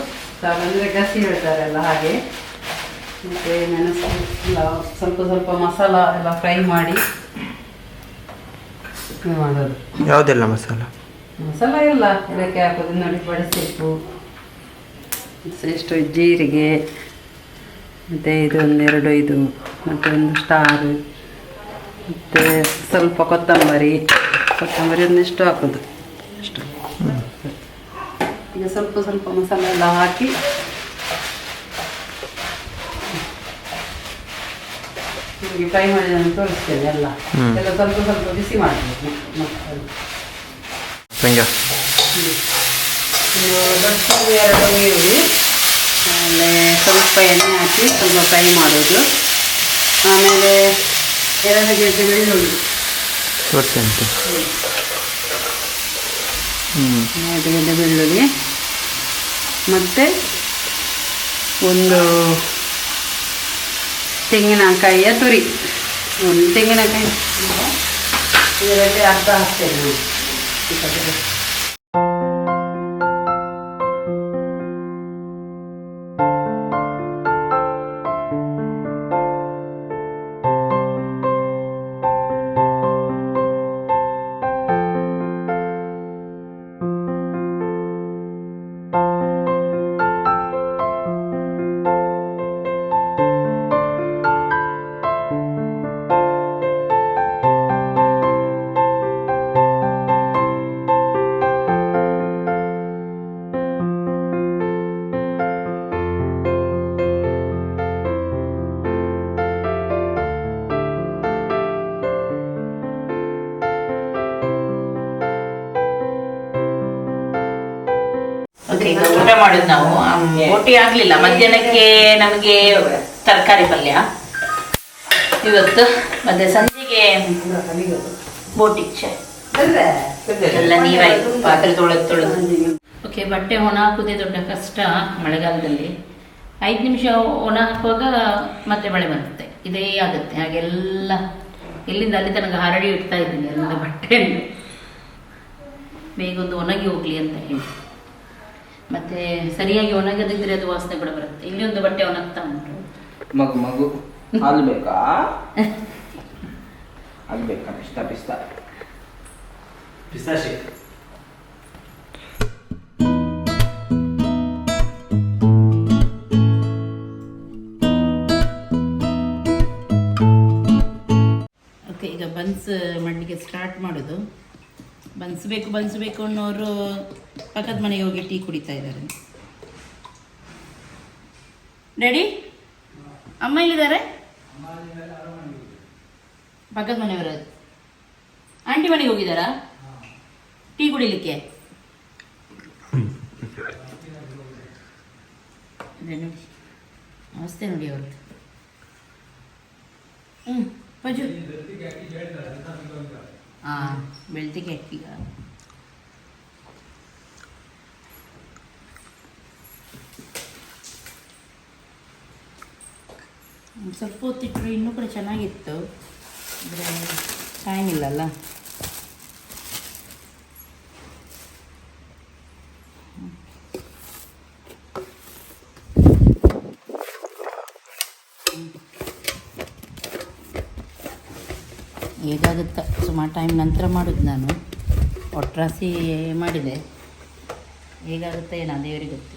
Speaker 4: ಸಾರು ಅಂದರೆ ಗಸಿ ಹೇಳ್ತಾರಲ್ಲ ಹಾಗೆ. ಮತ್ತು ಮೆಣಸು ಸ್ವಲ್ಪ ಸ್ವಲ್ಪ ಮಸಾಲ ಎಲ್ಲ ಫ್ರೈ ಮಾಡಿ. ಮಾಡೋದು?
Speaker 3: ಯಾವುದೆಲ್ಲ ಮಸಾಲ?
Speaker 4: ಮಸಾಲ ಎಲ್ಲ ಇದಕ್ಕೆ ಹಾಕೋದು ನೋಡಿ ಬಡಿಸಬೇಕು ಎಷ್ಟು ಜೀರಿಗೆ ಮತ್ತು ಇದು ಒಂದೆರಡು ಇದು ಮತ್ತು ಒಂದು ಸ್ಟಾರ್. ಮತ್ತು ಸ್ವಲ್ಪ ಕೊತ್ತಂಬರಿ. ಕೊತ್ತಂಬರಿ ಒಂದಿಷ್ಟು ಹಾಕೋದು. ಅಷ್ಟು. ಈಗ ಸ್ವಲ್ಪ ಸ್ವಲ್ಪ ಮಸಾಲೆ ಎಲ್ಲ ಹಾಕಿ ನಿಮಗೆ ಫ್ರೈ ಮಾಡಿ ನಾನು ತೋರಿಸ್ತೇನೆ ಎಲ್ಲ. ಎಲ್ಲ ಸ್ವಲ್ಪ ಸ್ವಲ್ಪ ಬಿಸಿ ಮಾಡಬೇಕು ದೊಡ್ಡ ಎರಡು ಈರುಳ್ಳಿ ಆಮೇಲೆ ಸ್ವಲ್ಪ ಎಣ್ಣೆ ಹಾಕಿ ಸ್ವಲ್ಪ ಫ್ರೈ ಮಾಡೋದು. ಆಮೇಲೆ ಎರಡು ಗೆಡ್ಡೆ ಬೆಳ್ಳುಳ್ಳಿ
Speaker 3: ತೋರಿಸಿ ಅಂತ ಹ್ಞೂ
Speaker 4: ಎರಡು ಗೆಡ್ಡೆ ಬೆಳ್ಳುಳ್ಳಿ ಮತ್ತು ಒಂದು ತೆಂಗಿನಕಾಯಿಯ ತುರಿ. ಒಂದು ತೆಂಗಿನಕಾಯಿ. ಇದರಲ್ಲಿ ಅರ್ಧ ಹಾಕ್ತೇನೆ ನಾನು.
Speaker 1: ಮಾಡುದು ನಾವು. ಬೋಟಿ ಆಗ್ಲಿಲ್ಲ. ಮಧ್ಯಾಹ್ನಕ್ಕೆ ನಮಗೆ ತರಕಾರಿ ಪಲ್ಯ. ಇವತ್ತು ಮತ್ತೆ ಸಂಜೆಗೆ ಬೋಟಿ ಎಲ್ಲ ನೀರಾಯ್ತು. ಪಾತ್ರೆ ತೊಳೆದು ತೊಳೆದು. ಓಕೆ ಬಟ್ಟೆ ಒಣ ಹಾಕುದೇ ದೊಡ್ಡ ಕಷ್ಟ ಮಳೆಗಾಲದಲ್ಲಿ. ಐದು ನಿಮಿಷ ಒಣ ಹಾಕುವಾಗ ಮತ್ತೆ ಮಳೆ ಬರುತ್ತೆ. ಇದೇ ಆಗುತ್ತೆ. ಹಾಗೆಲ್ಲ ಇಲ್ಲಿಂದ ಅಲ್ಲಿ ತನಕ ಹರಡಿ ಇಡ್ತಾ ಇದ್ದೀನಿ. ಎಲ್ಲ ಬಟ್ಟೆಯನ್ನು ಬೇಗ ಒಂದು ಒಣಗಿ ಹೋಗ್ಲಿ ಅಂತ ಹೇಳಿ. ಮತ್ತೆ ಸರಿಯಾಗಿ ಒಣಗದಿದ್ರೆ ಅದು ವಾಸನೆ ಕೂಡ ಬರುತ್ತೆ. ಇಲ್ಲಿ ಒಂದು ಬಟ್ಟೆ ಒಣಗ್ತಾ ಉಂಟು.
Speaker 6: ಮಗು ಮಗು ಹಾಲು ಬೇಕಾ? ಹಾಲು ಬೇಕಾ? ಪಿಸ್ತಾ ಪಿಸ್ತಾ.
Speaker 2: ಪಿಸ್ತಾಶಿ.
Speaker 1: ಓಕೆ ಈಗ ಬನ್ಸ್ ಮಾಡಲಿಕ್ಕೆ ಸ್ಟಾರ್ಟ್ ಮಾಡೋದು. ಬನ್ಸ್ ಬೇಕು ಬನ್ಸ್ ಬೇಕು ಅನ್ನೋರು ಪಕ್ಕದ ಮನೆಗೆ ಹೋಗಿ ಟೀ ಕುಡಿತಾ ಇದ್ದಾರೆ. ಡ್ಯಾಡಿ ಅಮ್ಮ ಎಲ್ಲಿದ್ದಾರೆ? ಪಕ್ಕದ ಮನೆಯವರ. ಆಂಟಿ ಮನೆಗೆ ಹೋಗಿದ್ದಾರಾ? ಟೀ ಕುಡಿಲಿಕ್ಕೆ? ನಮಸ್ತೆ ನೋಡಿ ಅವ್ರದ್ದು ಹ್ಞೂ ಪಜು. ಬೆಳ್ತಿಗೆ ಈಗ ಸ್ವಲ್ಪ ಹೊತ್ತಿಟ್ಟರು ಇನ್ನೂ ಕೂಡ ಚೆನ್ನಾಗಿತ್ತು. ಅಂದರೆ ಟೈಮ್ ಇಲ್ಲಲ್ಲ ಹೇಗಾಗುತ್ತೆ ಸುಮಾರು ಟೈಮ್ ನಂತರ ಮಾಡೋದು ನಾನು. ಒಟ್ರಾಸಿ ಮಾಡಿದೆ. ಹೇಗಾಗುತ್ತೆ ಏನೋ ದೇವರಿಗೆ ಗೊತ್ತು.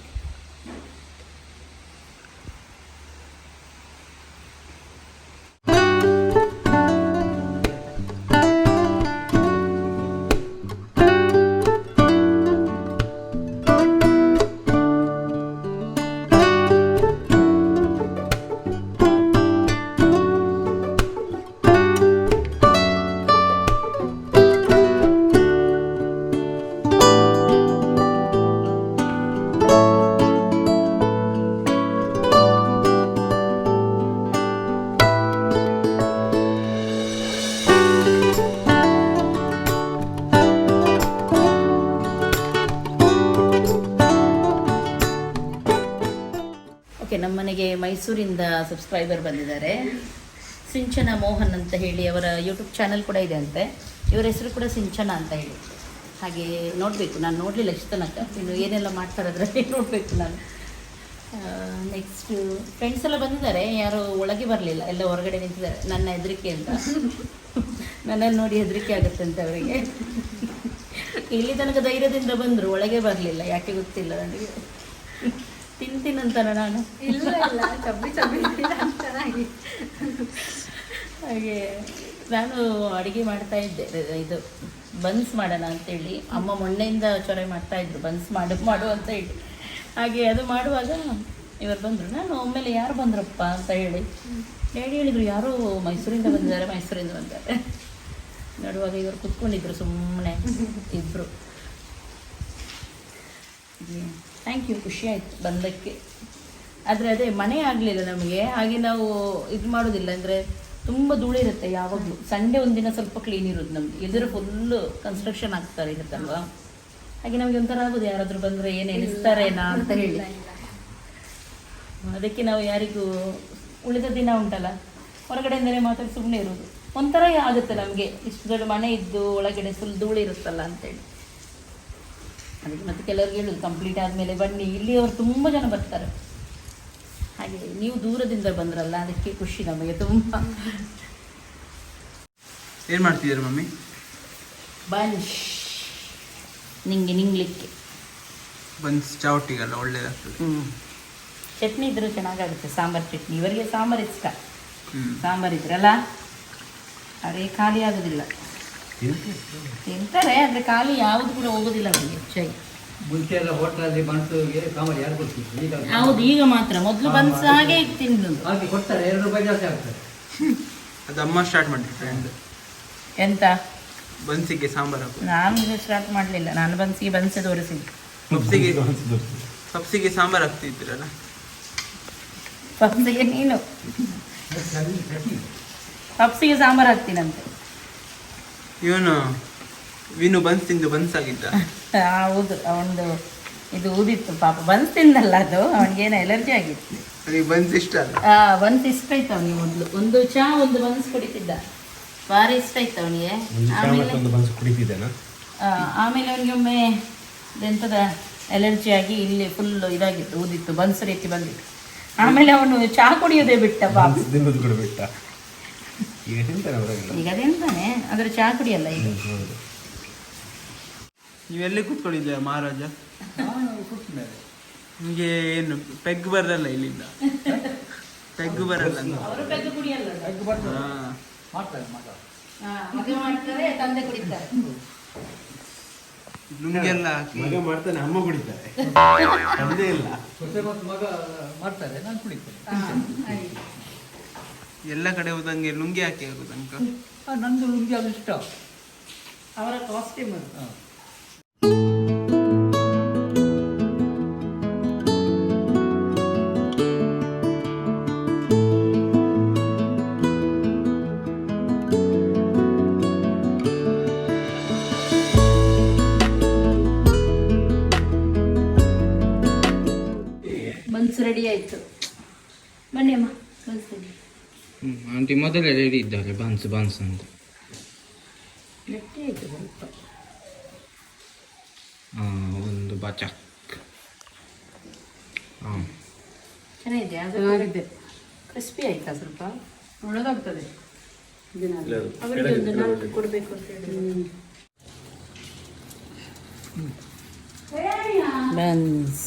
Speaker 1: ಮೈಸೂರಿಂದ ಸಬ್ಸ್ಕ್ರೈಬರ್ ಬಂದಿದ್ದಾರೆ. ಸಿಂಚನ ಮೋಹನ್ ಅಂತ ಹೇಳಿ ಅವರ ಯೂಟ್ಯೂಬ್ ಚಾನಲ್ ಕೂಡ ಇದೆ ಅಂತೆ. ಇವರ ಹೆಸರು ಕೂಡ ಸಿಂಚನ ಅಂತ ಹೇಳಿ. ಹಾಗೆ ನೋಡಬೇಕು, ನಾನು ನೋಡಲಿಲ್ಲ ಇಷ್ಟು ತನಕ. ಇನ್ನು ಏನೆಲ್ಲ ಮಾಡ್ತಾರೆ ಅದರಲ್ಲಿ ನೋಡಬೇಕು ನಾನು. ನೆಕ್ಸ್ಟು ಫ್ರೆಂಡ್ಸ್ ಎಲ್ಲ ಬಂದಿದ್ದಾರೆ. ಯಾರು ಒಳಗೆ ಬರಲಿಲ್ಲ, ಎಲ್ಲ ಹೊರಗಡೆ ನಿಂತಿದ್ದಾರೆ. ನನ್ನ ಹೆದರಿಕೆ ಅಂತ. ನನ್ನನ್ನು ನೋಡಿ ಹೆದರಿಕೆ ಆಗುತ್ತೆ ಅಂತ ಅವರಿಗೆ. ಇಲ್ಲಿ ತನಕ ಧೈರ್ಯದಿಂದ ಬಂದರು, ಒಳಗೆ ಬರಲಿಲ್ಲ, ಯಾಕೆ ಗೊತ್ತಿಲ್ಲ ನನಗೆ. ತಿಂತೀನಂತಾನ ನಾನು.
Speaker 7: ಇಲ್ಲ ಇಲ್ಲ ಚಬ್ಬಿ ಚಬ್ಬಿ ಚೆನ್ನಾಗಿ.
Speaker 1: ಹಾಗೆ ನಾನು ಅಡುಗೆ ಮಾಡ್ತಾ ಇದ್ದೆ ಇದು ಬನ್ಸ್ ಮಾಡೋಣ ಅಂತೇಳಿ. ಅಮ್ಮ ಮೊನ್ನೆಯಿಂದ ಚೊರೆ ಮಾಡ್ತಾ ಇದ್ರು ಬನ್ಸ್ ಮಾಡು ಮಾಡು ಅಂತ ಹೇಳಿ. ಹಾಗೆ ಅದು ಮಾಡುವಾಗ ಇವರು ಬಂದರು ನಾನು ಒಮ್ಮೆಲೆ ಯಾರು ಬಂದ್ರಪ್ಪ ಅಂತ ಹೇಳಿ. ಹೇಳಿ ಹೇಳಿದರು ಯಾರು ಮೈಸೂರಿಂದ ಬಂದಿದ್ದಾರೆ ಮೈಸೂರಿಂದ ಬಂದಿದ್ದಾರೆ. ನೋಡುವಾಗ ಇವರು ಕುತ್ಕೊಂಡಿದ್ರು ಸುಮ್ಮನೆ ಇಬ್ಬರು ಥ್ಯಾಂಕ್ ಯು ಖುಷಿ ಆಯಿತು ಬಂದಕ್ಕೆ. ಆದರೆ ಅದೇ ಮನೆ ಆಗಲಿಲ್ಲ ನಮಗೆ ಹಾಗೆ ನಾವು ಇದು ಮಾಡೋದಿಲ್ಲ ಅಂದರೆ ತುಂಬ ಧೂಳಿರುತ್ತೆ ಯಾವಾಗಲೂ. ಸಂಡೇ ಒಂದಿನ ಸ್ವಲ್ಪ ಕ್ಲೀನ್ ಇರೋದು ನಮ್ದು ಎದುರು ಫುಲ್ಲು ಕನ್ಸ್ಟ್ರಕ್ಷನ್ ಆಗ್ತಾರೆ ಇರುತ್ತಲ್ವಾ? ಹಾಗೆ ನಮಗೆ ಒಂಥರ ಆಗೋದು ಯಾರಾದರೂ ಬಂದರೆ ಏನು ಎನಿಸ್ತಾರೇನಾ ಅಂತ ಹೇಳಿ. ಅದಕ್ಕೆ ನಾವು ಯಾರಿಗೂ ಉಳಿದ ದಿನ ಉಂಟಲ್ಲ ಹೊರಗಡೆಯಿಂದಲೇ ಮಾತಾಡಿ ಸುಮ್ಮನೆ ಇರೋದು. ಒಂಥರ ಆಗುತ್ತೆ ನಮಗೆ. ಇಷ್ಟು ದೊಡ್ಡ ಮನೆ ಇದ್ದು ಒಳಗಡೆ ಫುಲ್ ಧೂಳು ಇರುತ್ತಲ್ಲ ಅಂತೇಳಿ ಅದಕ್ಕೆ ಮತ್ತೆ ಕೆಲವ್ರಿಗೆ ಹೇಳೋದು ಕಂಪ್ಲೀಟ್ ಆದಮೇಲೆ ಬನ್ನಿ ಇಲ್ಲಿ ಅವರು ತುಂಬ ಜನ ಬರ್ತಾರೆ. ಹಾಗೆ ನೀವು ದೂರದಿಂದ ಬಂದ್ರಲ್ಲ ಅದಕ್ಕೆ ಖುಷಿ ನಮಗೆ ತುಂಬ.
Speaker 5: ಏನು ಮಾಡ್ತಿದ್ದೀರಿ ಮಮ್ಮಿ?
Speaker 1: ಬನ್ಸ್ ನಿಂಗೆ ನಿಂಗ್ಲಿಕ್ಕೆ.
Speaker 5: ಬನ್ಸ್ ಚಾವಟಿಗೆಲ್ಲ ಒಳ್ಳೇದಾಗ್ತದೆ.
Speaker 1: ಹ್ಞೂ ಚಟ್ನಿ ಇದ್ರೂ ಚೆನ್ನಾಗಾಗುತ್ತೆ ಸಾಂಬಾರು ಚಟ್ನಿ. ಇವರಿಗೆ ಸಾಂಬಾರು ಇಷ್ಟ. ಸಾಂಬಾರು ಇದ್ರಲ್ಲ ಅವರಿಗೆ ಖಾಲಿ ಆಗೋದಿಲ್ಲ. ತಿಂತಾರೆ ಅಂದ್ರೆ ಖಾಲಿ ಯಾವುದು ಕೂಡ ಹೋಗೋದಿಲ್ಲ ಅವರಿಗೆ. ಹೆಚ್ಚಾಗಿ
Speaker 8: ಮುಂಚೆ ಎಲ್ಲ ಹೋಟ್ಲಲ್ಲಿ ಬನ್ಸುಗೆ ಕಾಮರ್ ಯಾರು ಕೊಡ್ತಿದ್ರು? ಈಗ
Speaker 1: ಹೌದು ಈಗ ಮಾತ್ರ. ಮೊದಲು ಬನ್ಸ್ ಹಾಗೆ ತಿಂದು.
Speaker 8: ಹಾಗೆ ಕೊಡ್ತಾರೆ ಎರಡು ರೂಪಾಯಿ ಜಾಸ್ತಿ ಆಗ್ತದೆ.
Speaker 5: ಅದು ಅಮ್ಮ ಸ್ಟಾರ್ಟ್ ಮಾಡಿ ಫ್ರೆಂಡ್
Speaker 1: ಎಂತ?
Speaker 5: ಬನ್ಸಿಗೆ ಸಾಂಬಾರು
Speaker 1: ನಾನು ಸ್ಟಾರ್ಟ್ ಮಾಡಲಿಲ್ಲ. ನಾನು ಬನ್ಸಿಗೆ ಬನ್ಸೆ ತೋರಿಸಿದ್ದು.
Speaker 5: ಪಪ್ಸಿಗೆ ಪಪ್ಸಿಗೆ ಸಾಂಬಾರು ಹಾಕ್ತಿದ್ದೀರಲ್ಲ?
Speaker 1: ಪಪ್ಸಿಗೆ ನೀನು. ಪಪ್ಸಿಗೆ ಸಾಂಬಾರು ಹಾಕ್ತೀನಂತೆ.
Speaker 5: ಇವನು ವಿನು ಬನ್ಸ್ ತಿಂದು ಬನ್ಸ್ ಆಗಿದ್ದ.
Speaker 1: ಹೌದು ಅವನದು ಇದು ಊದಿತ್ತು ಪಾಪ ಬನ್ಸ್ ತಿಂದಲ್ಲ ಅದು ಅವನಿಗೇನೋ ಎಲರ್ಜಿ ಆಗಿತ್ತು.
Speaker 5: ಅವನಿಗೆ ಬನ್ಸ್ ಇಷ್ಟ ಅಲ್ಲ?
Speaker 1: ಆ, ಬನ್ಸ್ ಇಷ್ಟ ಆಯ್ತು ಅವನಿಗೆ ಮೊದಲು. ಒಂದು ಚಾ ಒಂದು ಬನ್ಸ್ ಕುಡಿತಿದ್ದ. ಭಾರಿ ಇಷ್ಟ ಆಯ್ತು ಅವನಿಗೆ. ಆಮೇಲೆ
Speaker 2: ಬನ್ಸ್ ಕುಡಿತಿದ್ದೇನಾ?
Speaker 1: ಆ, ಆಮೇಲೆ ಅವನಿಗೆ ಒಮ್ಮೆ ಎಂಥದ ಎಲರ್ಜಿ ಆಗಿ ಇಲ್ಲಿ ಫುಲ್ ಇದಾಗಿತ್ತು ಊದಿತ್ತು ಬನ್ಸ್ ರೀತಿ ಬಂದಿತ್ತು. ಆಮೇಲೆ ಅವನು ಚಾ ಕುಡಿಯೋದೇ ಬಿಟ್ಟ ಪಾಪ.
Speaker 2: ತಿನ್ನೋದು ಕೂಡ ಬಿಟ್ಟ. ಈಗ ತಿಂತಾನೆ
Speaker 1: ಈಗ ತಿಂತಾನೆ ಅದ್ರ ಚಹಾ ಕುಡಿಯಲ್ಲ ಈಗ?
Speaker 5: ನೀವೆಲ್ಲಿ ಕೂತ್ಕೊಂಡಿದ್ದೀರಾ ಮಹಾರಾಜ? ನಿಮಗೆ ಏನು ಪೆಗ್ ಬರಲ್ಲ ಇಲ್ಲಿಂದ? ಪೆಗ್ ಬರಲ್ಲ. ಅಂತ.
Speaker 1: ಅವರು ಪೆಗ್ಗು ಕುಡಿಯಲ್ಲ.
Speaker 5: ಹಾ.
Speaker 8: ಮಾಡ್ತಾರೆ ಮಾಡ್ತಾರೆ.
Speaker 1: ಮಗ ಮಾಡ್ತಾರೆ ತಂದೆ ಕುಡಿತಾರೆ.
Speaker 5: ಲುಂಗಿಯೆಲ್ಲ ಹಾಕಿ.
Speaker 2: ಮಗ ಮಾಡ್ತಾನೆ ಅಮ್ಮ ಕುಡಿತಾರೆ. ಇಲ್ಲ.
Speaker 8: ಮಗ ಮಾಡ್ತಾರೆ ನಾನು ಕುಡಿತೇನೆ.
Speaker 5: ಎಲ್ಲ ಕಡೆ ಹೋದಂಗೆ ಲುಂಗಿ ಹಾಕಿ
Speaker 8: ಆ, ನಂದು ಲುಂಗಿ ಅದು ಇಷ್ಟ.
Speaker 1: ಅವರ ಕಾಸ್ಟ್ಯೂಮ್ ಅದು.
Speaker 6: ಆಂಟಿ ಮೊದಲೇ ರೆಡಿ ಇದ್ದಾರೆ ಬನ್ಸ್ ಬನ್ಸ್ ಅಂತ ಒಂದು ಬಚಕ್ ಹಾಂ
Speaker 1: ಚೆನ್ನಾಗಿದೆ ಅದು ಕ್ರಿಸ್ಪಿ ಆಯ್ತಾ ಸ್ವಲ್ಪ ನಾಲ್ಕು ಕೊಡಬೇಕು ಅಂತ ಹೇಳಿ ಬನ್ಸ್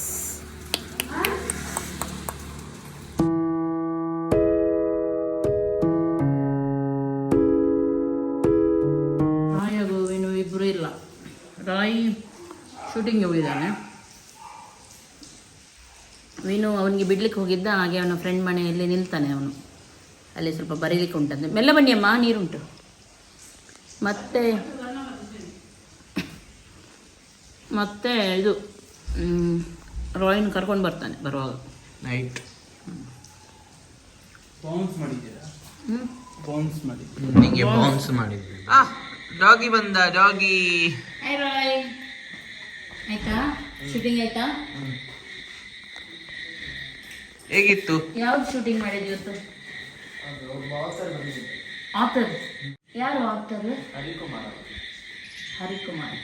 Speaker 1: ಶೂಟಿಂಗ್ಗೆ ಹೋಗಿದ್ದಾನೆ. ವೀನು ಅವನಿಗೆ ಬಿಡ್ಲಿಕ್ಕೆ ಹೋಗಿದ್ದ ಹಾಗೆ ಅವನ ಫ್ರೆಂಡ್ ಮನೆಯಲ್ಲಿ ನಿಲ್ತಾನೆ ಅವನು. ಅಲ್ಲಿ ಸ್ವಲ್ಪ ಬರೀಲಿಕ್ಕೆ ಉಂಟಂತೆ. ಮೆಲ್ಲ ಬನ್ನಿ ಅಮ್ಮ ನೀರುಂಟು. ಮತ್ತೆ ಮತ್ತೆ ಇದು ರಾಯಿನ್ ಕರ್ಕೊಂಡು ಬರ್ತಾನೆ ಬರುವಾಗ.
Speaker 5: ನೈಟ್ ಬೌನ್ಸ್ ಮಾಡಿದ್ದೀರಾ? ಬೌನ್ಸ್ ಮಾಡಿ
Speaker 6: ನಿಮಗೆ ಬೌನ್ಸ್ ಮಾಡಿದ್ವಿ
Speaker 5: ಆ ಡಾಗಿ ಬಂದ ಡಾಗಿ
Speaker 1: ಆಯ್ತಾ? ಶೂಟಿಂಗ್ ಆಯ್ತಾ?
Speaker 6: ಹೇಗಿತ್ತು?
Speaker 1: ಯಾವ್ದು ಶೂಟಿಂಗ್ ಮಾಡಿದ್ವಿ ಇವತ್ತು? ಆಥರ್ ಯಾರು ಆಥರ್
Speaker 5: ಹರಿಕುಮಾರ್
Speaker 1: ಹರಿಕುಮಾರ್.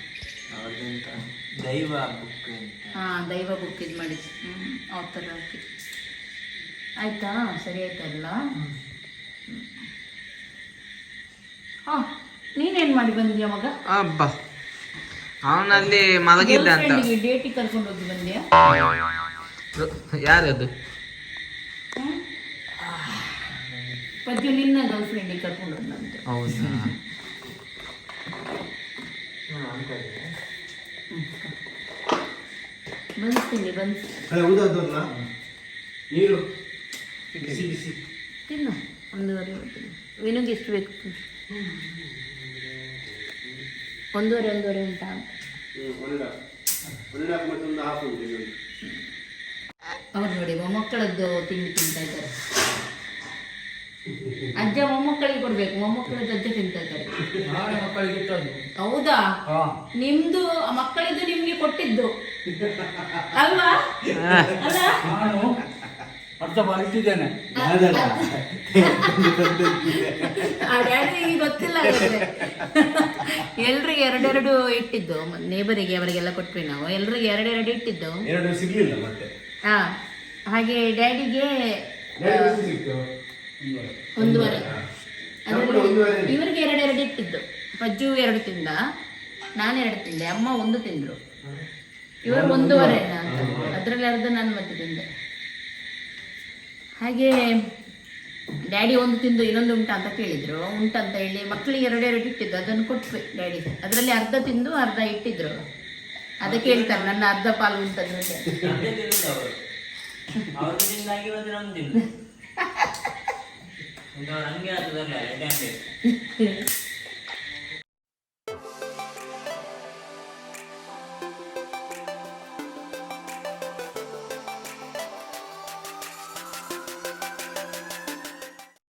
Speaker 5: ದೈವ ಬುಕ್
Speaker 1: ಹಾ ದೈವ ಬುಕ್ ಇದು ಮಾಡಿ ಹ್ಞೂ ಹಾಕಿ ಆಯ್ತಾ? ಸರಿ ಆಯ್ತಲ್ಲ ಹಾಂ ನೀನೇನು ಮಾಡಿ ಬಂದ್ಯಾ ಮಗ?
Speaker 6: ಅಬ್ಬ. ಅವನಲ್ಲಿ ಮಲಗಿದ್ದ ಅಂತ.
Speaker 1: ಡೇಟಿಗೆ ಕರ್ಕೊಂಡು ಹೋಗಿ ಬಂದ್ಯಾ?
Speaker 6: ಯಾರದು
Speaker 1: ಪದ್ಯ ನಿನ್ನ ಗರ್ಲ್ ಫ್ರೆಂಡಿಗೆ ಕರ್ಕೊಂಡು ಹೋದಂತೆ
Speaker 6: ಹೌದಾ?
Speaker 1: ಬನ್ಸ್ತೀನಿ ಬನ್ಸ್
Speaker 2: ನೀರು.
Speaker 1: ತಿನ್ನು ಒಂದೂವರೆ ಹೊತ್ತಿಗೆ ವಿನುಗೆ ಎಷ್ಟು ಬೇಕು? ಒಂದೂವರೆ ಒಂದೂವರೆ ಉಂಟಾ ಅಂತ ಅವ್ರು ನೋಡಿ ಮೊಮ್ಮಕ್ಕಳದ್ದು ತಿಂಡಿ ತಿಂತಾ ಇದ್ದಾರೆ. ಅಜ್ಜ ಮೊಮ್ಮಕ್ಕಳಿಗೆ ಕೊಡ್ಬೇಕು ಮೊಮ್ಮಕ್ಕಳದ್ದು ಅಜ್ಜ ತಿಂತಾ ಇದ್ದಾರೆ. ಹೌದಾ?
Speaker 8: ಹಾ.
Speaker 1: ನಿಮ್ದು ಆ ಮಕ್ಕಳಿದ್ದು ನಿಮ್ಗೆ ಕೊಟ್ಟಿದ್ದು. ಅಲ್ವಾ? ಅಲ್ಲ?
Speaker 8: ಅರ್ಧ ಮಾಡಿಟ್ಟಿದ್ದೇನೆ.
Speaker 1: ಗೊತ್ತಿಲ್ಲ. ಎಲ್ರಿಗೆ ಎರಡೆರಡು ಇಟ್ಟಿದ್ದು. ನೇಬರಿಗೆ ಅವರಿಗೆಲ್ಲ ಕೊಟ್ವಿ ನಾವು. ಎಲ್ರಿಗೆ ಎರಡೆರಡು ಇಟ್ಟಿದ್ದು.
Speaker 2: ಎರಡು ಸಿಗ್ಲಿಲ್ಲ ಮತ್ತೆ?
Speaker 1: ಹಾ ಹಾಗೆ ಡ್ಯಾಡಿಗೆ ಒಂದೂವರೆ. ಇವರಿಗೆ ಎರಡೆರಡು ಇಟ್ಟಿದ್ದು. ಪಜ್ಜು ಎರಡು ತಿಂದ ನಾನು ಎರಡು ತಿಂದೆ ಅಮ್ಮ ಒಂದು ತಿಂದ್ರು. ಇವರು ಒಂದೂವರೆ ಅದರಲ್ಲಿ ಅರ್ಧ ನಾನು ಮತ್ತೆ ತಿಂದೆ. ಹಾಗೆ ಡ್ಯಾಡಿ ಒಂದು ತಿಂದು ಇನ್ನೊಂದು ಉಂಟ ಅಂತ ಕೇಳಿದ್ರು. ಉಂಟಂತ ಹೇಳಿ ಮಕ್ಕಳಿಗೆ ಎರಡೆರಡು ಇಟ್ಟಿದ್ದು. ಅದನ್ನು ಕೊಟ್ವಿ ಡ್ಯಾಡಿ. ಅದರಲ್ಲಿ ಅರ್ಧ ತಿಂದು ಅರ್ಧ ಇಟ್ಟಿದ್ರು. ಅದಕ್ಕೆ ಹೇಳ್ತಾರೆ ನನ್ನ ಅರ್ಧ ಪಾಲು ಉಂಟದ್ರಲ್ಲಿ
Speaker 3: ಹಂಗೆ